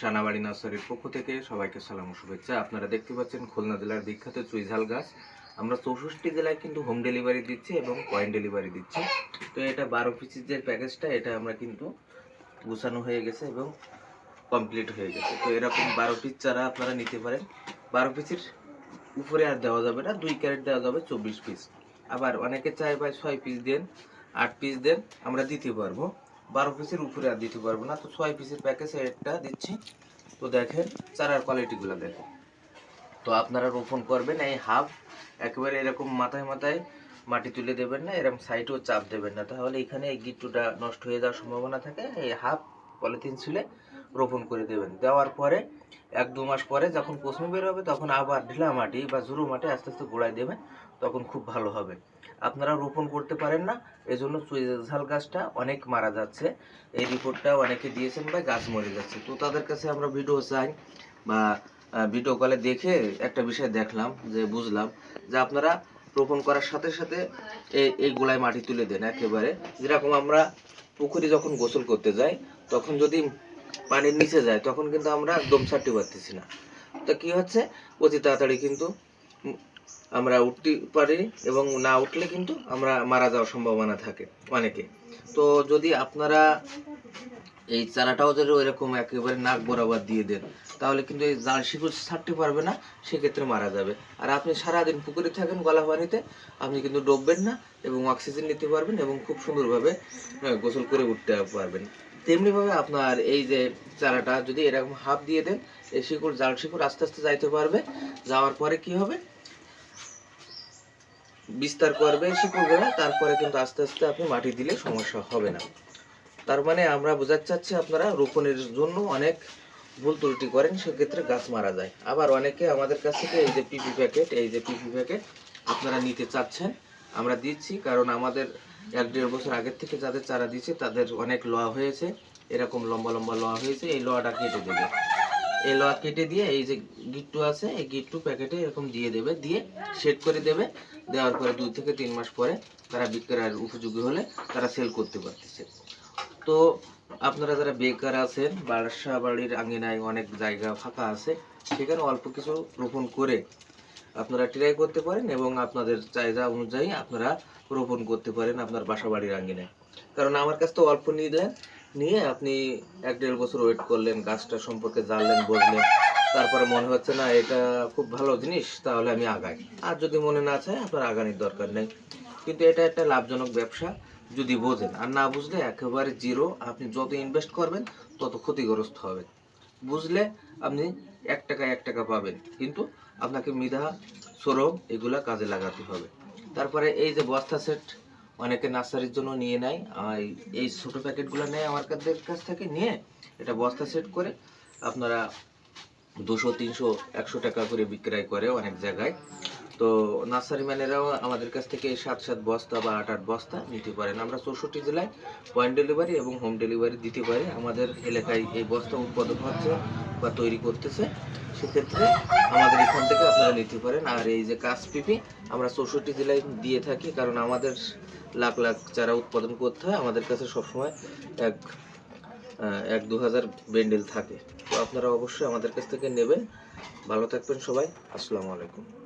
সানাবাড়ি নার্সারির পক্ষ থেকে সবাইকে সালাম ও শুভেচ্ছা। আপনারা দেখতে পাচ্ছেন খুলনা জেলার বিখ্যাত চুইঝাল গাছ। আমরা চৌষট্টি জেলায় কিন্তু হোম ডেলিভারি দিচ্ছি এবং পয়েন্ট ডেলিভারি দিচ্ছি। তো এটা বারো পিসের যে প্যাকেজটা এটা আমরা কিন্তু গুছানো হয়ে গেছে এবং কমপ্লিট হয়ে গেছে। তো এরকম বারো পিস চারা আপনারা নিতে পারেন। বারো পিসের উপরে আর দেওয়া যাবে না, দুই ক্যারেট দেওয়া যাবে চব্বিশ পিস আবার অনেকে চায় ভাই ছয় পিস দেন, আট পিস দেন, আমরা দিতে পারব। বারো পিসের উপরে আর দিতে পারব না। তো ছয় পিসের প্যাকেজ একটা দিচ্ছি। তো দেখেন, চারার কোয়ালিটিগুলো দেখেন। তো আপনারা রোপণ করবেন এই হাফ একেবারে এরকম মাথায় মাথায় মাটি তুলে দেবেন না, এরকম সাইডেও চাপ দেবেন না। তাহলে এখানে এই গিট্টুটা নষ্ট হয়ে যাওয়ার সম্ভাবনা থাকে। এই হাফ পলিথিন ছিলে রোপণ করে দেবেন। দেওয়ার পরে এক দু মাস পরে যখন পশ্চিম বের হবে তখন আবার ঢিলা মাটি বা জুরো মাটি আস্তে আস্তে গোড়ায় দেবেন, তখন খুব ভালো হবে। আপনারা রোপণ করতে পারেন না, এজন্য ঝাল গাছটা অনেক মারা যাচ্ছে। এই রিপোর্টটা অনেকে দিয়েছেন বা গাছ মরে যাচ্ছে। তো তাদের কাছে আমরা ভিডিও চাই বা ভিডিও কলে দেখে একটা বিষয় দেখলাম, যে বুঝলাম যে আপনারা রোপণ করার সাথে সাথে এই গোলায় মাটি তুলে দেন একেবারে। যেরকম আমরা পুকুরে যখন গোসল করতে যাই, তখন যদি পানির নিচে যায়, তখন কিন্তু আমরা একদম ছাড়তে পারতেছি না। তো কি হচ্ছে? অতি তাড়াতাড়ি কিন্তু আমরা উঠতে পারি এবং না উঠলে কিন্তু আমরা মারা যাওয়ার সম্ভাবনা থাকে অনেকে। তো যদি আপনারা এই চারাটাও যদি ওইরকম একেবারে নাক বরাবর দিয়ে দেন, তাহলে কিন্তু এই জাল শিকড় ছাড়তে পারবে না, সেক্ষেত্রে মারা যাবে। আর আপনি সারাদিন পুকুরে থাকেন গলা পানিতে আপনি কিন্তু ডুববেন না এবং অক্সিজেন নিতে পারবেন এবং খুব সুন্দরভাবে গোসল করে উঠতে পারবেন। তেমনিভাবে আপনার এই যে চারাটা, যদি এরকম হাফ দিয়ে দেন, এই শিকড়, জাল শিকড় আস্তে আস্তে যাইতে পারবে। যাওয়ার পরে কি হবে? বিস্তার করবে শিকড়গুলো, তারপরে কিন্তু আস্তে আস্তে আপনি মাটি দিলে সমস্যা হবে না। তার মানে আমরা বোঝাতে চাচ্ছি আপনারা রোপণের জন্য অনেক ভুল ত্রুটি করেন, সেক্ষেত্রে গাছ মারা যায়। আবার অনেকে আমাদের কাছ থেকে এই যে পিপি প্যাকেট এই যে পিপি প্যাকেট আপনারা নিতে চাচ্ছেন, আমরা দিচ্ছি, কারণ আমাদের এক দেড় বছর আগের থেকে যাদের চারা দিয়েছে, তাদের অনেক লোয়া হয়েছে। এরকম লম্বা লম্বা লোয়া হয়েছে, এই লোয়াটা কেটে দেবে। এই লোয়া কেটে দিয়ে এই যে গিট্টু আছে, এই গিট্টু প্যাকেটে এরকম দিয়ে দেবে, দিয়ে সেট করে দেবে। দেওয়ার পরে দুই থেকে তিন মাস পরে তারা বিক্রয়ের উপযোগী হলে তারা সেল করতে পারতেছে। তো আপনারা যারা বেকার আছেন বাসা বাড়ির আঙিনায় অনেক জায়গা ফাঁকা আছে, সেখানে অল্প কিছু রোপণ করে আপনারা ট্রাই করতে পারেন এবং আপনাদের চাহিদা অনুযায়ী আপনারা রোপণ করতে পারেন আপনার বাসা বাড়ির আঙ্গিনায়। কারণ আমার কাছ তো অল্প নিলেন নিয়ে আপনি এক দেড় বছর ওয়েট করলেন, গাছটা সম্পর্কে জানলেন বুঝলেন তারপরে মনে হচ্ছে না এটা খুব ভালো জিনিস, তাহলে আমি আগাই। আর যদি মনে না চায়, আপনার আগানির দরকার নেই। কিন্তু এটা একটা লাভজনক ব্যবসা, যদি বোঝেন। আর না বুঝলে একেবারে জিরো আপনি যত ইনভেস্ট করবেন, তত ক্ষতিগ্রস্ত হবেন। বুঝলে আপনি এক টাকা এক টাকা পাবেন। কিন্তু আপনাকে মৃধা সরম এগুলা কাজে লাগাতে হবে। তারপরে এই যে বস্তা সেট অনেকে নার্সারির জন্য নিয়ে নেয় এই ছোট প্যাকেটগুলো নেয় আমার কাছ থেকে নিয়ে এটা বস্তা সেট করে আপনারা দুশো, তিনশো, একশো টাকা করে বিক্রয় করে অনেক জায়গায়। তো নার্সারি ম্যানেরাও আমাদের কাছ থেকে সাত সাত বস্তা বা আট আট বস্তা নিতে পারেন। আমরা চৌষট্টি জেলায় পয়েন্ট ডেলিভারি এবং হোম ডেলিভারি দিতে পারি। আমাদের এলাকায় এই বস্তা উৎপাদন হচ্ছে বা তৈরি করতেছে, সেক্ষেত্রে আমাদের এখান থেকে আপনারা নিতে পারেন। আর এই যে পিপি, আমরা চৌষট্টি জেলায় দিয়ে থাকি, কারণ আমাদের লাখ লাখ যারা উৎপাদন করতে হয়। আমাদের কাছে সবসময় এক এক দু হাজার বেন্ডেল থাকে। তো আপনারা অবশ্যই আমাদের কাছ থেকে নেবেন। ভালো থাকবেন সবাই। আসসালামু আলাইকুম।